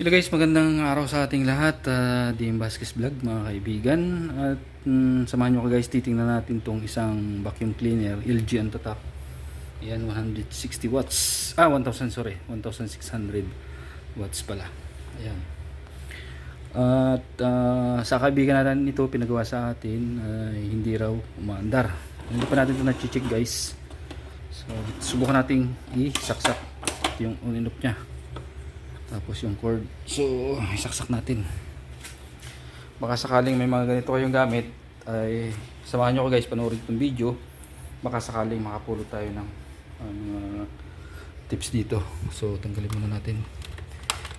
Hello guys, magandang araw sa ating lahat. Uh, DM Vasquez Vlog mga kaibigan. At mm, samahan nyo ko guys, titingnan natin tong isang vacuum cleaner, LG tatak. Yan, 160 watts. Ah, 1000 sorry, 1600 watts pala. Ayan. At ah, sa kaibigan natin ito pinagawa sa atin ay hindi raw umaandar. Hindi pa natin ito na-check guys. So, subukan nating i-saksak yung uninop niya tapos yung cord. So isaksak natin. Baka sakaling may mga ganito kayong gamit ay samahan nyo ko guys panoorin itong video. Baka sakaling makapulot tayo ng mga tips dito. So tanggalin muna natin.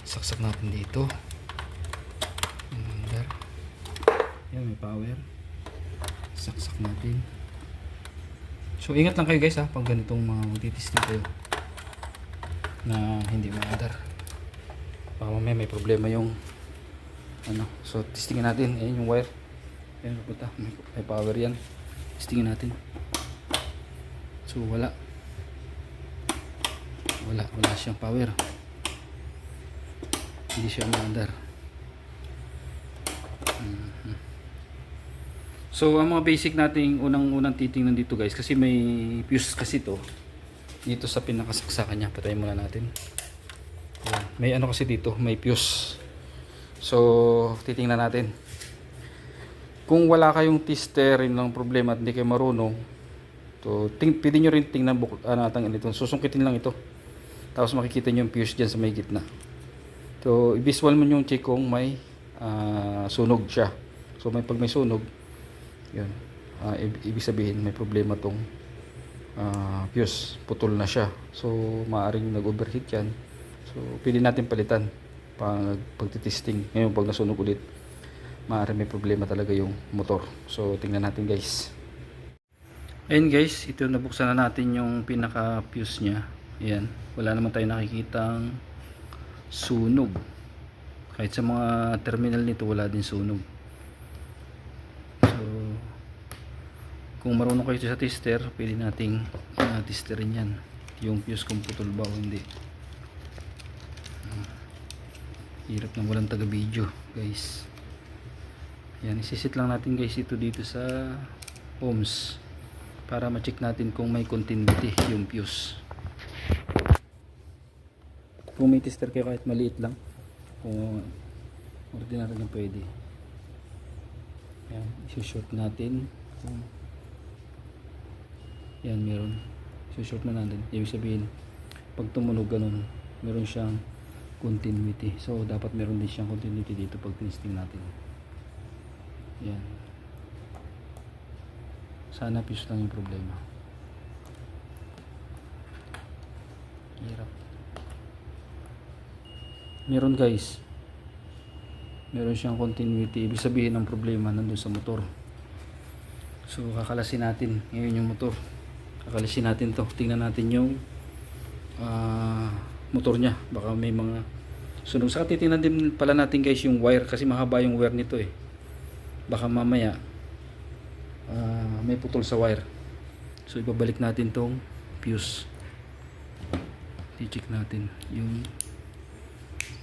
Saksak natin dito. Under yan may power. Saksak natin. So ingat lang kayo guys ha pag ganitong mga magtitisting kayo na hindi maandar baka mamaya may problema yung ano so testingin natin. Ayan yung wire. Ayan pupunta may, may power yan. Testingin natin. So wala. Wala wala siyang power. Hindi siya umaandar Mhm. so ang mga basic nating unang unang titingnan dito guys kasi may fuse kasi to dito sa pinakasaksakan niya. Patayin muna natin May ano kasi dito, may fuse. So, titingnan natin. Kung wala kayong tester yun lang problema at hindi kayo marunong, to ting pwede nyo rin tingnan buk ano atang ito. Susungkitin lang ito. Tapos makikita nyo yung fuse dyan sa may gitna. So, i-visual mo yung check kung may ah, sunog siya. So, may pag may sunog, yun. ah, ib- ibig sabihin may problema tong ah, fuse. Putol na siya. So, maaaring nag-overheat yan. So, pwede natin palitan pag pagtitesting. Ngayon, pag nasunog ulit, maaari may problema talaga yung motor. So, tingnan natin guys. Ayun guys, ito nabuksan na natin yung pinaka fuse niya. Ayan, wala naman tayo nakikitang sunog. Kahit sa mga terminal nito, wala din sunog. So, kung marunong kayo sa tester, pwede nating uh, testerin yan. Yung fuse kung putol ba o hindi. Hirap ng walang taga video guys. Yan isisit lang natin guys ito dito sa ohms para ma-check natin kung may continuity yung fuse. Kung may tester kayo kahit maliit lang kung ordinary na pwede. Yan isi-short natin. Yan meron. Isi-short na natin. Ibig sabihin pag tumunog ganun. Meron siyang continuity. So, dapat meron din siyang continuity dito pag testing natin. Yan. Sana fuse lang yung problema. Hirap. Meron guys. Meron siyang continuity. Ibig sabihin ang problema nandun sa motor. So, kakalasin natin. Ngayon yung motor. Kakalasin natin to. Tingnan natin yung ah motor niya. Baka may mga sunog sa titingnan din pala natin guys yung wire kasi mahaba yung wire nito eh. Baka mamaya uh, may putol sa wire. So ibabalik natin tong fuse. I-check natin yung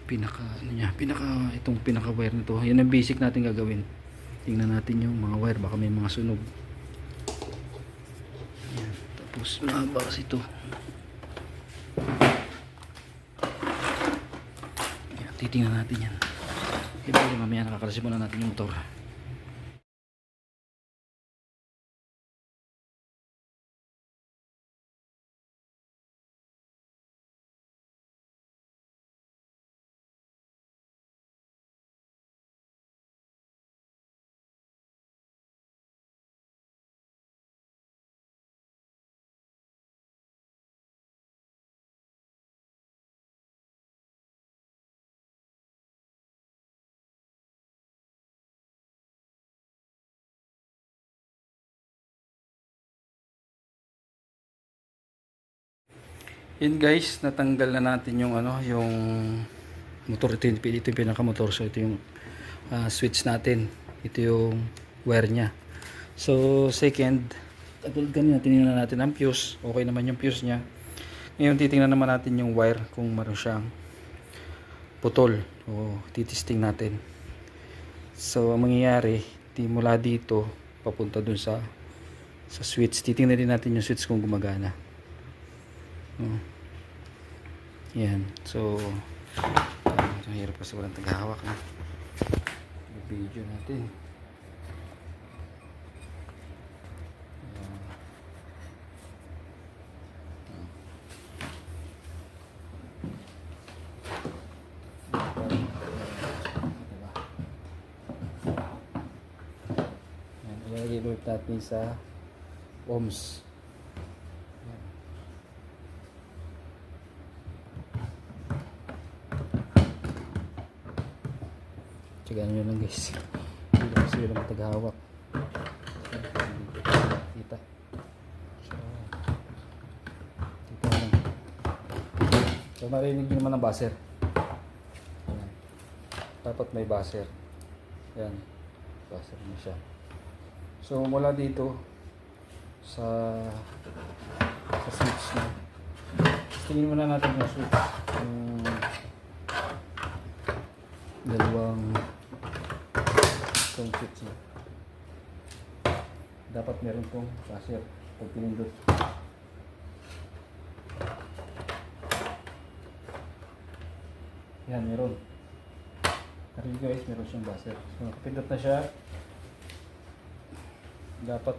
pinaka ano niya pinaka itong pinaka wire nito. Yan ang basic natin gagawin. Tingnan natin yung mga wire. Baka may mga sunog. Ayan. tapos mahaba kasi ito titingnan natin yan. Ibalik mamaya nakakalasin muna natin yung motor Yun guys, natanggal na natin yung ano, yung motor ito, yung- ito yung pinaka-motor. So ito yung ah, switch natin. Ito yung wire niya. So second, katulad kanina tinignan natin ang fuse. Okay naman yung fuse niya. Ngayon titingnan naman natin yung wire kung meron siyang putol. O, titisting natin. So, ang mangyayari, di mula dito, papunta dun sa sa switch. Titingnan din natin yung switch kung gumagana. O. Yan. So, ang hirap kasi walang tagahawak na. Video natin. Yan, ilalagay ulit natin sa ohms. Yan. Tsagaan nyo lang guys. Hindi kasi walang taghawak. Kita. So, dito lang. So, marinig nyo naman ang buzzer. Yan. Dapat may buzzer. Yan. Buzzer na siya. So mula dito sa sa switch na. Tingin muna natin yung switch. Yung dalawang itong switch na. Dapat meron tong buzzer pag pinindot. Yan, meron. Pero guys, meron siyang buzzer. So, nakapindot na siya dapat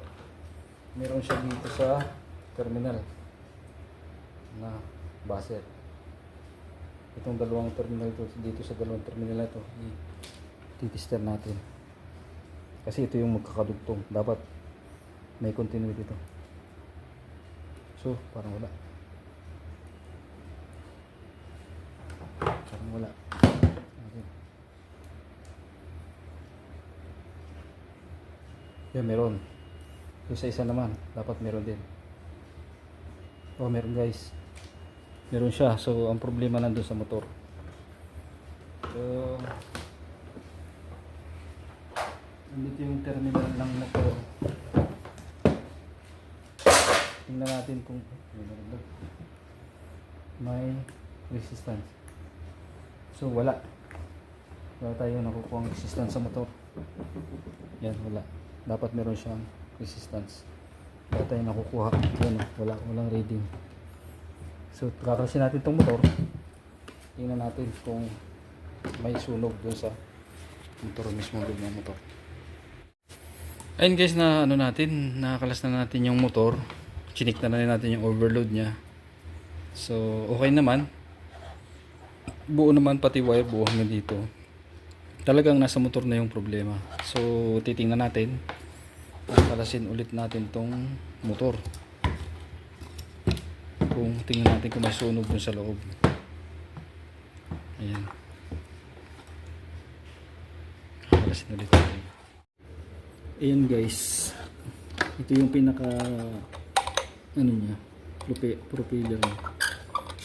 meron siya dito sa terminal na buzzer itong dalawang terminal to, dito sa dalawang terminal na to titister natin kasi ito yung magkakadugtong dapat may continuity to so parang wala parang wala okay. Yan, meron. Yung sa isa naman, dapat meron din. Oh, meron guys. Meron siya. So, ang problema nandun sa motor. So, nandito yung terminal ng motor. Tingnan natin kung may resistance. So, wala. Wala tayo nakukuha ang resistance sa motor. Yan, wala dapat meron siyang resistance wala tayong nakukuha yan wala, walang reading so kakalasin natin itong motor tingnan natin kung may sunog dun sa motor mismo ng motor ayun guys na ano natin nakakalas na natin yung motor chinik na rin natin yung overload nya so okay naman buo naman pati wire buo hanggang dito talagang nasa motor na yung problema. So, titingnan natin. Kakalasin ulit natin tong motor. Kung tingnan natin kung may sunog dun sa loob. Ayan. Kakalasin ulit natin. Ayan guys. Ito yung pinaka ano niya. prope- Propeller niya.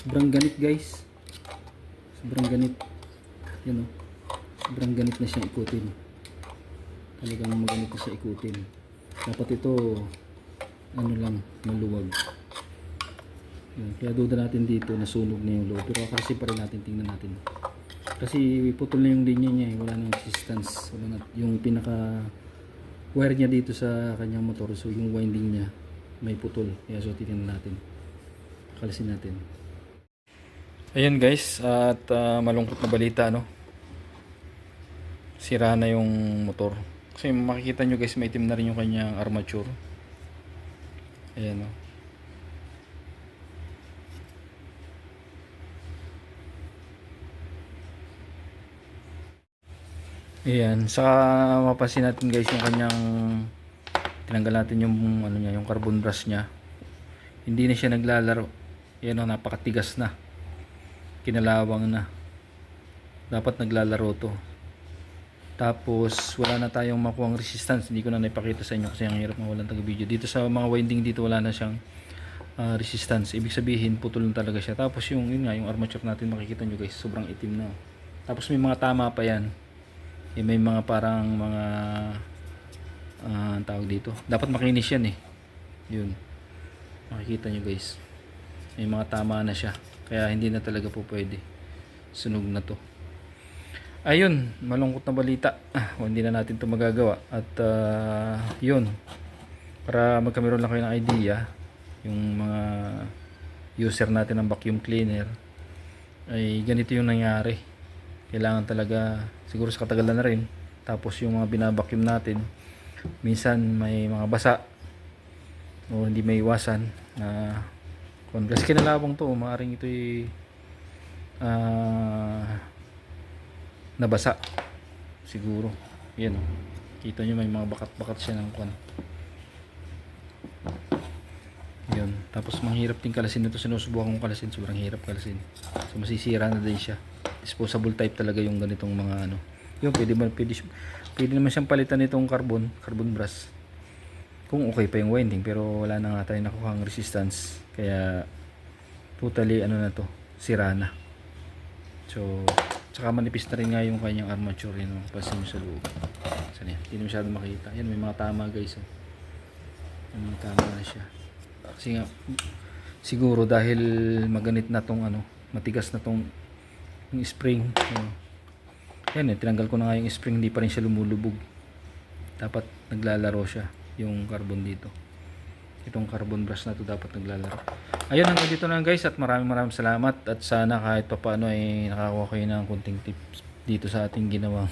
Sobrang ganit guys. Sobrang ganit. Yan o sobrang ganit na siya ikutin talagang maganit na siya ikutin dapat ito ano lang maluwag Yan. kaya duda natin dito nasunog na yung loob pero kasi pa rin natin tingnan natin kasi putol na yung linya niya eh. wala nang resistance wala na, yung pinaka wire niya dito sa kanyang motor so yung winding niya may putol kaya so titingnan natin kalisin natin Ayan guys, at ah, malungkot na balita no. Sira na yung motor. Kasi makikita nyo guys, may itim na rin yung kanyang armature. Ayan no. Ayan, saka mapasin natin guys yung kanyang tinanggal natin yung ano niya, yung carbon brush niya. Hindi na siya naglalaro. Ayan o, napakatigas na. Kinalawang na. Dapat naglalaro to. Tapos wala na tayong makuha resistance. Hindi ko na naipakita sa inyo kasi ang hirap mawalan taga video dito sa mga winding dito wala na siyang ah, resistance. Ibig sabihin putol na talaga siya. Tapos yung yun nga yung armature natin makikita nyo guys sobrang itim na. Tapos may mga tama pa yan eh, may mga parang mga ang tawag dito? Dapat makinis yan eh. Yun. Makikita nyo guys. May mga tama na siya. Kaya hindi na talaga po pwede. Sunog na to. Ayun, malungkot na balita. Ah, hindi na natin to magagawa. At ah, yun, para magkameron lang kayo ng idea, yung mga user natin ng vacuum cleaner, ay ganito yung nangyari. Kailangan talaga, siguro sa katagalan na rin, tapos yung mga binabacuum natin, minsan may mga basa, o hindi may iwasan na kung kasi kinalabang to, maaaring ito'y ah nabasa siguro. Yan oh. kita nyo may mga bakat-bakat siya ng kwan. Yun. Tapos mahirap din kalasin nito sinusubukan kong kalasin. Sobrang hirap kalasin. So masisira na din siya disposable type talaga yung ganitong mga ano. Yun pwede, man, pwede, pwede naman siyang palitan nitong carbon carbon brass. Kung okay pa yung winding pero wala na nga tayo nakuha ang resistance. Kaya totally ano na to sira na. So tsaka manipis na rin nga yung kanyang armature yun pansin nyo sa loob. Saan yan? Hindi masyado makita. Yan may mga tama guys oh. may mga tama na siya. Kasi nga siguro dahil maganit na tong ano matigas na tong yung spring ano. yan eh tinanggal ko na nga yung spring hindi pa rin siya lumulubog. Dapat naglalaro siya yung carbon dito. Itong carbon brush na to dapat naglalaro. Ayun hanggang dito na guys at maraming maraming salamat. At sana kahit pa paano ay nakakuha kayo ng kunting tips dito sa ating ginawang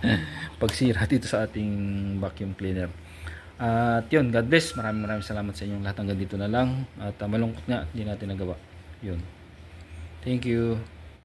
pagsira dito sa ating vacuum cleaner. At yun God bless. Maraming maraming salamat sa inyong lahat. Hanggang dito na lang. At uh, malungkot nga hindi natin nagawa. Yun. Thank you